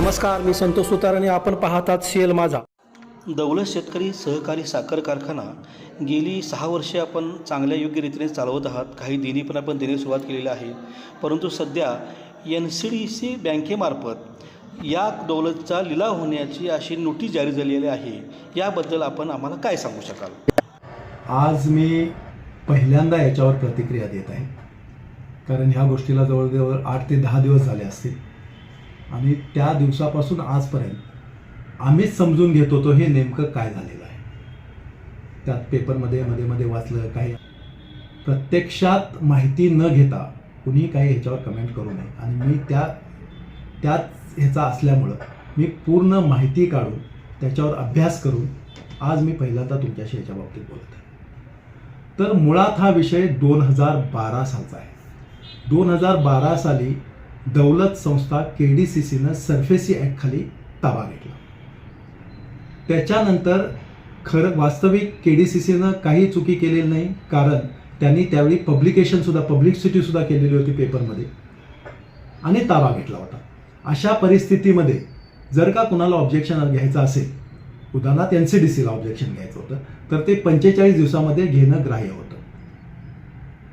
नमस्कार मी संतोष सुतार आणि आपण पाहतात शेल माझा. दौलत शेतकरी सहकारी साखर कारखाना गेली सहा वर्षे आपण चांगल्या योग्य रीतीने चालवत आहात. काही दिनी पण आपण देणे सुरुवात केलेली आहे. परंतु सध्या एन सी डी सी बँकेमार्फत या दौलतचा लिलाव होण्याची अशी नोटीस जारी झालेली आहे. याबद्दल आपण आम्हाला काय सांगू शकाल? आज मी पहिल्यांदा याच्यावर प्रतिक्रिया देत आहे. कारण ह्या गोष्टीला जवळजवळ आठ ते दहा दिवस झाले असतील. आणि त्या दिवसापासून आजपर्यंत आम्हीच समजून घेत होतो हे नेमकं काय झालेलं आहे. त्यात पेपरमध्ये मध्ये मध्ये वाचलं काही प्रत्यक्षात माहिती न घेता कुणी काही ह्याच्यावर कमेंट करू नये. आणि मी त्या त्याच ह्याचा असल्यामुळं मी पूर्ण माहिती काढून त्याच्यावर अभ्यास करून आज मी पहिल्यांदा तुमच्याशी याच्या बाबतीत बोलत आहे तर मुळात हा विषय दोन हजार बारा सालचा आहे. दोन हजार बारा साली दौलत संस्था के डी सी सीनं सर्फेसी ॲक्टखाली ताबा घेतला. त्याच्यानंतर खरं वास्तविक के डी सी सीनं काही चुकी केलेली नाही कारण त्यांनी त्यावेळी पब्लिकेशनसुद्धा पब्लिसिटीसुद्धा केलेली होती पेपरमध्ये आणि ताबा घेतला होता. अशा परिस्थितीमध्ये जर का कुणाला ऑब्जेक्शन घ्यायचं असेल उदाहरणार्थ एन सी डी सीला ऑब्जेक्शन घ्यायचं होतं तर ते पंचेचाळीस दिवसामध्ये घेणं ग्राह्य होतं.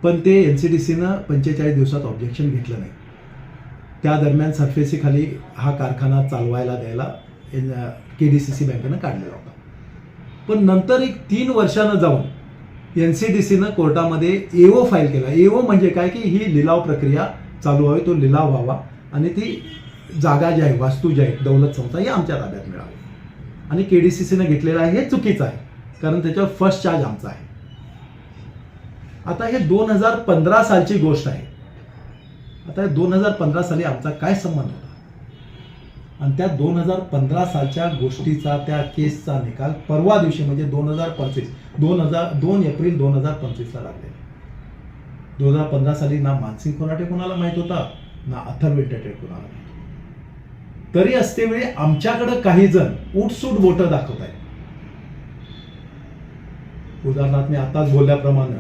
पण ते एन सी डी सीनं पंचेचाळीस दिवसात ऑब्जेक्शन घेतलं नाही. त्या दरम्यान सरफेसीखाली हा कारखाना चालवायला द्यायला के डी सी सी बँकेनं काढलेला होता. पण नंतर एक तीन वर्षानं जाऊन एन सी डी सीनं कोर्टामध्ये एओ फाईल केला. एओ म्हणजे काय की ही लिलाव प्रक्रिया चालू व्हावी तो लिलाव व्हावा आणि ती जागा जी आहे वास्तू जी आहे दौलत संस्था ही आमच्या ताब्यात मिळावी. आणि के डी सी सीनं घेतलेलं आहे हे चुकीचं आहे कारण त्याच्यावर फर्स्ट चार्ज आमचा आहे. आता हे दोन हजार पंधरा सालची गोष्ट आहे. आता दोन हजार पंधरा साली आमचा काय संबंध होता? आणि त्या दोन हजार पंधरा सालच्या गोष्टीचा त्या केसचा निकाल परवा दिवशी म्हणजे दोन हजार पंचवीस दोन हजार दोन एप्रिल दोन हजार पंचवीसला लागले. दोन हजार पंधरा साली ना मानसिंग कोराटे कोणाला माहीत होता? ना अथर्व टेटे कोणाला माहीत होता. तरी असते वेळी आमच्याकडे काही जण उठसूट बोटं दाखवत आहेत. उदाहरणार्थ मी आताच बोलल्याप्रमाणे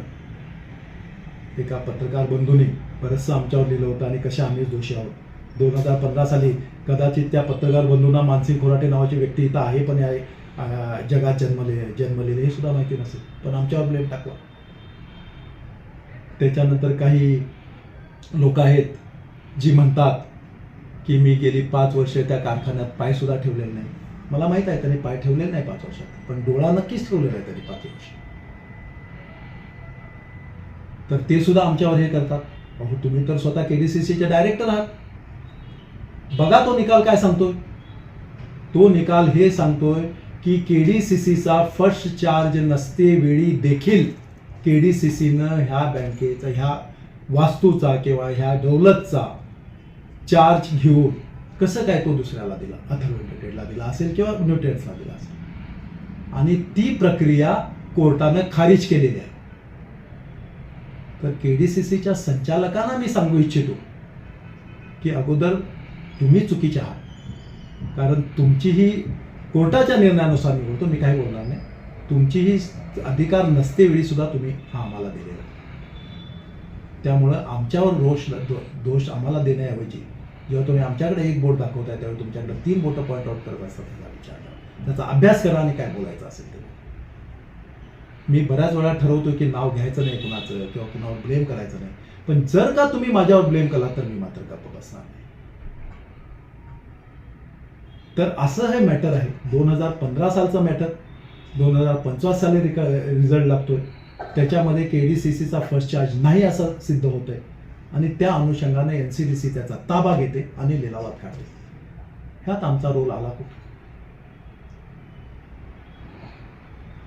एका पत्रकार बंधूंनी बरंचसं आमच्यावर लिहिलं होतं आणि कशा आम्ही दोषी आहोत. दोन हजार पंधरा साली कदाचित त्या पत्रकार बंधूंना मानसिंग खोराटे नावाची व्यक्ती इथं आहे पण आहे जगात जन्मले जन्मलेले हे सुद्धा माहिती नसेल. पण आमच्यावर ब्लेम टाकला. त्याच्यानंतर काही लोक आहेत जी म्हणतात की मी गेली पाच वर्ष त्या कारखान्यात पाय सुद्धा ठेवलेले नाही. मला माहीत आहे त्यांनी पाय ठेवलेले नाही पाच वर्षात पण डोळा नक्कीच ठेवलेला आहे त्यांनी पाच वर्ष. तर ते सुद्धा आमच्यावर हे करतात. अहो तुम्ही तर स्वतः केडीसीसीचे डायरेक्टर आहात. बघा तो निकाल काय सांगतोय. तो निकाल हे सांगतोय की केडीसीसीचा फर्स्ट चार्ज नसते वेळी देखील केडीसीसीनं ह्या बँकेचा ह्या वास्तूचा किंवा ह्या दौलतचा चार्ज घेऊन कसं काय तो दुसऱ्याला दिला? अथर्व लिमिटेडला दिला असेल किंवा न्यूट्रेन्सला दिला असेल? आणि ती प्रक्रिया कोर्टानं खारिज केलेली आहे. तर के डी सी सीच्या संचालकांना मी सांगू इच्छितो की अगोदर तुम्ही चुकीचे आहात. कारण तुमची ही कोर्टाच्या निर्णयानुसार मी बोलतो मी काही बोलणार नाही. तुमची ही अधिकार नसते वेळी सुद्धा तुम्ही हा आम्हाला दिलेला त्यामुळं आमच्यावर रोष दो- दोष आम्हाला देण्याऐवजी जेव्हा तुम्ही आमच्याकडे एक बोट दाखवताय त्यावेळी तुमच्याकडे तीन बोटं पॉईंट आउट करत असतात त्याचा विचार करा. त्याचा अभ्यास करा आणि काय बोलायचं असेल ते. मी बऱ्याच वेळा ठरवतो की नाव घ्यायचं नाही कुणाचं किंवा कुणावर ब्लेम करायचं नाही. पण जर का तुम्ही माझ्यावर ब्लेम केला तर मी मात्र गप्प बसणार नाही. तर असं हे मॅटर आहे. दोन हजार पंधरा सालचं मॅटर दोन हजार पंचवीस साली रिझल्ट लागतोय. त्याच्यामध्ये के डी सी सीचा फर्स्ट चार्ज नाही असं सिद्ध होतंय. आणि त्या अनुषंगाने एन सी डी सी त्याचा ताबा घेते आणि लिलावात काढते. ह्यात आमचा रोल आला होता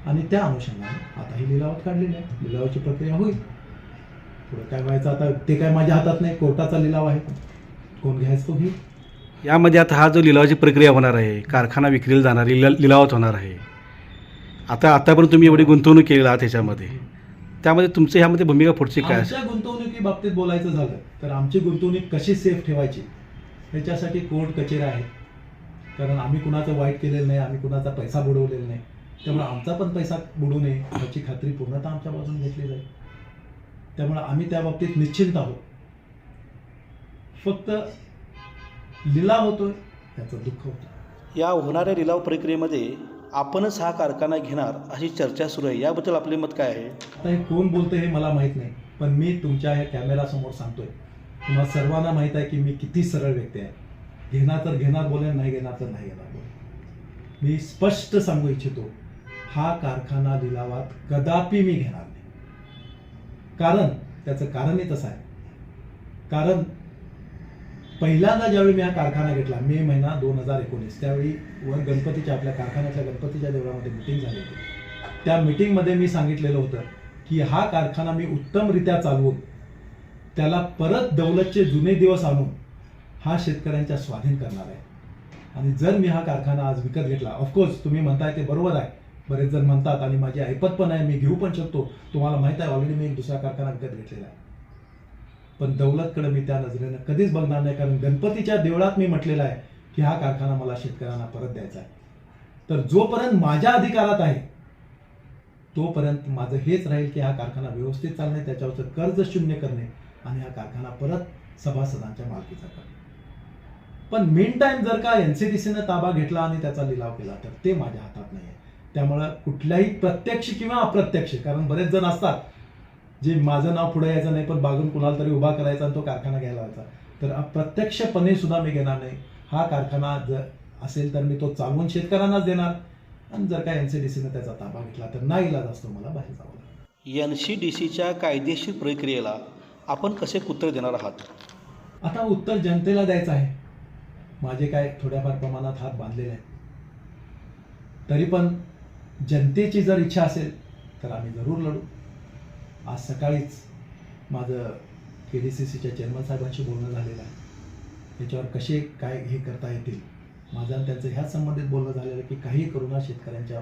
आणि त्या अनुषंगाने आता ही लिलावात काढलेली आहे. लिलावाची प्रक्रिया होईल. पुढे काय व्हायचं आता ते काय माझ्या हातात नाही कोर्टाचा लिलाव आहे. कोण घ्यायचं तो घेईल यामध्ये आता हा जो लिलावाची प्रक्रिया होणार आहे कारखाना विक्रीला जाणार लिला लिलावात होणार आहे. आता आतापर्यंत तुम्ही एवढी गुंतवणूक केली आहात त्याच्यामध्ये त्यामध्ये तुमचं ह्यामध्ये भूमिका पुढची काय असेल? गुंतवणुकी बाबतीत बोलायचं झालं तर आमची गुंतवणूक कशी सेफ ठेवायची? याच्यासाठी कोर्ट कचेऱ्या आहेत कारण आम्ही कुणाचं वाईट केलेलं नाही आम्ही कुणाचा पैसा बुडवलेला नाही. त्यामुळे आमचा पण पैसा बुडू नये याची खात्री पूर्णतः आमच्या बाजूने घेतली जाईल. त्यामुळे आम्ही त्या बाबतीत निश्चिंत आहोत. फक्त लिलाव होतोय याचं दुःख होतं. या होणाऱ्या लिलाव प्रक्रियेमध्ये आपणच हा कारखाना घेणार अशी चर्चा सुरू आहे. याबद्दल आपले मत काय आहे? आता हे कोण बोलतं हे मला माहीत नाही पण मी तुमच्या ह्या कॅमेरासमोर सांगतोय. तुम्हाला सर्वांना माहीत आहे की मी किती सरळ व्यक्ती आहे. घेणार तर घेणार बोलेन नाही घेणार तर नाही घेणार बोलेन मी स्पष्ट सांगू इच्छितो हा कारखाना लिलावात कदापि मी घेणार नाही. कारण त्याचं कारणही तसं आहे. कारण पहिल्यांदा ज्यावेळी मी हा कारखाना घेतला मे महिना दोन हजार एकोणीस त्यावेळी वर गणपतीच्या आपल्या कारखान्याच्या गणपतीच्या देवळामध्ये मिटिंग झाली होती. त्या मिटिंगमध्ये मी सांगितलेलं होतं की हा कारखाना मी उत्तमरित्या चालवून त्याला परत दौलतचे जुने दिवस आणून हा शेतकऱ्यांच्या स्वाधीन करणार आहे. आणि जर मी हा कारखाना आज विकत घेतला ऑफकोर्स तुम्ही म्हणताय ते बरोबर आहे. बरेच जण म्हणतात आणि माझी ऐपत पण आहे मी घेऊ पण शकतो. तुम्हाला माहीत आहे ऑलरेडी मी एक दुसरा कारखाना विकत घेतलेला आहे. पण दौलतकडे मी त्या नजरेनं कधीच बघणार नाही कारण गणपतीच्या देवळात मी म्हटलेलं आहे की हा कारखाना मला शेतकऱ्यांना परत द्यायचा आहे. तर जोपर्यंत माझ्या अधिकारात आहे तोपर्यंत माझं हेच राहील की हा कारखाना व्यवस्थित चालणे त्याच्यावरचं कर्ज शून्य करणे आणि हा कारखाना परत सभासदांच्या मालकीचा करणे. पण मेन टाइम जर का एन सी डी सीनं ताबा घेतला आणि त्याचा लिलाव केला तर ते माझ्या हातात नाही आहे त्यामुळं कुठल्याही प्रत्यक्ष किंवा अप्रत्यक्ष कारण बरेच जण असतात जे माझं नाव पुढे यायचं नाही पण बागून कुणाला तरी उभा करायचा आणि तो कारखाना घ्यायला व्हायचा तर अप्रत्यक्षपणे सुद्धा मी घेणार नाही. हा कारखाना जर असेल तर मी तो चालवून शेतकऱ्यांनाच देणार. आणि जर का एन सी डी सीनं त्याचा ताबा घेतला तर नाही इलाज असतो मला बाहेर जावं लागेल एन सी डी सीच्या कायदेशीर प्रक्रियेला आपण कसे उत्तर देणार आहात? आता उत्तर जनतेला द्यायचं आहे. माझे काय थोड्याफार प्रमाणात हात बांधलेले आहेत. तरी पण जनतेची जर इच्छा असेल तर आम्ही जरूर लढू. आज सकाळीच माझं के डी सी सीच्या चेअरमनसाहेबांशी बोलणं झालेलं आहे. याच्यावर कसे काय हे करता येतील? माझं आणि त्यांचं ह्याच संबंधित बोलणं झालेलं आहे की काही करूना शेतकऱ्यांच्या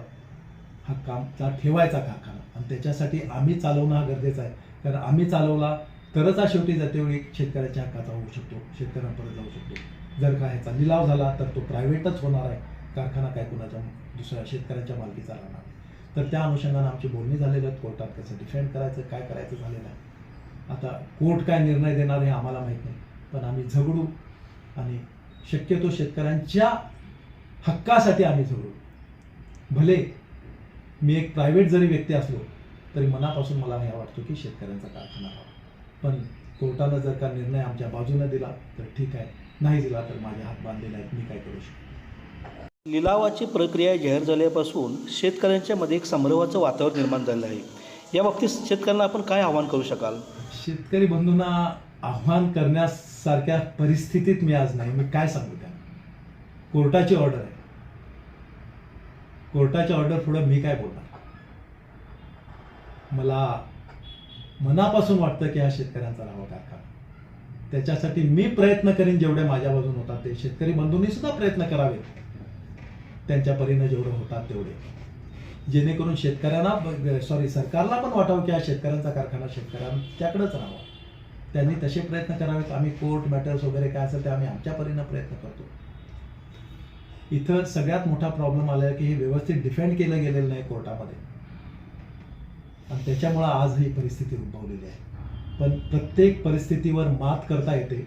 हा कामचा ठेवायचा कारखाना. आणि त्याच्यासाठी आम्ही चालवणं हा गरजेचं आहे. कारण आम्ही चालवला तरच हा शेवटी जातेवेळी शेतकऱ्याच्या हक्काचा होऊ शकतो शेतकऱ्यांपर्यंत जाऊ शकतो. जर का ह्याचा लिलाव झाला तर तो प्रायव्हेटच होणार आहे. कारखाना काय कुणाच्या दुसऱ्या शेतकऱ्यांच्या मालकीचा राहणार तर त्या अनुषंगानं आमची बोलणी झालेली आहेत. कोर्टात कसं डिफेंड करायचं काय करायचं झालेलं आहे. आता कोर्ट काय निर्णय देणार हे आम्हाला माहीत नाही. पण आम्ही झगडू आणि शक्यतो शेतकऱ्यांच्या हक्कासाठी आम्ही झगडू. भले मी एक प्रायव्हेट जरी व्यक्ती असलो तरी मनापासून मला हे वाटतो की शेतकऱ्यांचा कारखाना हवा. पण कोर्टानं जर का निर्णय आमच्या बाजूने दिला तर ठीक आहे. नाही दिला तर माझे हात बांधलेले आहेत. मी काय करू शकतो? लिलावाची प्रक्रिया जाहीर झाल्यापासून शेतकऱ्यांच्या मध्ये एक संभ्रमाचं वातावरण निर्माण झालं आहे. या बाबतीत शेतकऱ्यांना आपण काय आव्हान करू शकाल? शेतकरी बंधूंना आव्हान करण्यासारख्या परिस्थितीत मी आज नाही. मी काय सांगू त्यांना? कोर्टाची ऑर्डर आहे. कोर्टाची ऑर्डर पुढं मी काय बोलणार? मला मनापासून वाटतं की हा शेतकऱ्यांचा राहावा कारखाना त्याच्यासाठी मी प्रयत्न करीन जेवढे माझ्या बाजून होतात ते. शेतकरी बंधूंनी सुद्धा प्रयत्न करावेत. त्यांच्या परीनं जेवढे होतात तेवढे. जेणेकरून शेतकऱ्यांना सॉरी सरकारला पण वाटावं की हा शेतकऱ्यांचा कारखाना शेतकऱ्यांच्याकडेच राहावा. त्यांनी तसे प्रयत्न करावेत. आम्ही कोर्ट मॅटर्स वगैरे काय असेल ते आम्ही आमच्या परीनं प्रयत्न करतो. इथं सगळ्यात मोठा प्रॉब्लेम आला आहे की हे व्यवस्थित डिफेंड केलं गेलेलं नाही कोर्टामध्ये. आणि त्याच्यामुळं आज ही परिस्थिती उद्भवलेली आहे. पण प्रत्येक परिस्थितीवर मात करता येते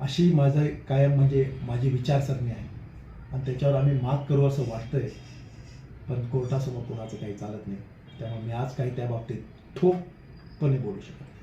अशी माझं कायम म्हणजे माझी विचारसरणी आहे. आणि त्याच्यावर आम्ही मात करू असं वाटतंय पण कोर्टासमोर कोणाचं काही चालत नाही त्यामुळे मी आज काही त्या बाबतीत ठोकपणे बोलू शकत नाही.